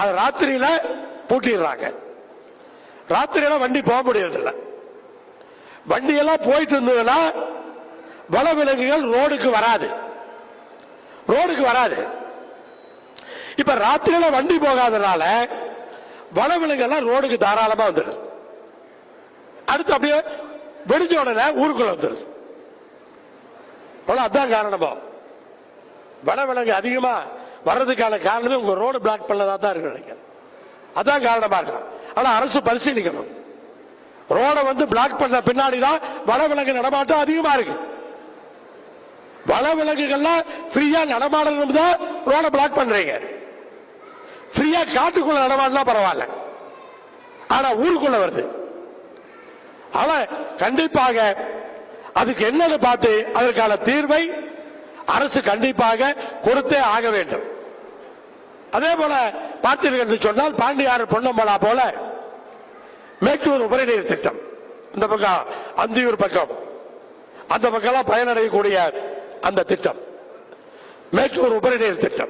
அது ராத்திரியில பூட்டிடுறாங்க. ராத்திரியெல்லாம் வண்டி போக முடியறதில்ல. வண்டி எல்லாம் போயிட்டு இருந்ததுன்னா வனவிலங்குகள் ரோடுக்கு வராது. ரோடுக்கு வராது. இப்ப ராத்திரியில வண்டி போகாதனால வனவிலங்குகள் ரோடுக்கு தாராளமா வந்துடுது. அடுத்து அப்படியே வெடிஞ்ச உடனே ஊருக்குள்ள வந்துடுது. அதான் காரணமா. வனவிலங்கு அதிகமா வர்றதுக்கான காரணமே உங்க ரோடு பிளாக் பண்ணதா தான் இருக்கு நினைக்கிறேன். அதான் காரணமா இருக்கலாம். ஆனா அரசு பரிசீலிக்கணும். ரோடை வந்து பிளாக் பண்ண பின்னாடி தான் வனவிலங்கு நடமாட்டம் அதிகமா இருக்கு. வனவிலங்குகள்லாம் ஃப்ரீயா நடமாடணும் தான் ரோட பிளாக் பண்றீங்க. ஃப்ரீயா காட்டுக்குள்ள நடமாடினா பரவாயில்ல. ஆனா ஊருக்குள்ள வருது. ஆனா கண்டிப்பாக அதுக்கு என்னன்னு பார்த்து அதற்கான தீர்வை அரசு கண்டிப்பாக கொடுத்தே ஆக வேண்டும். அதே போல பார்த்தீர்கள் என்று சொன்னால் பாண்டியாறு பொன்னம்பலா போல மேட்டூர் உபரிநீர் திட்டம். இந்த பக்கம் அந்தியூர் பக்கம். அந்த பக்கம்லாம் பயனடையக்கூடிய அந்த திட்டம். மேட்டூர் உபரிநீர் திட்டம்.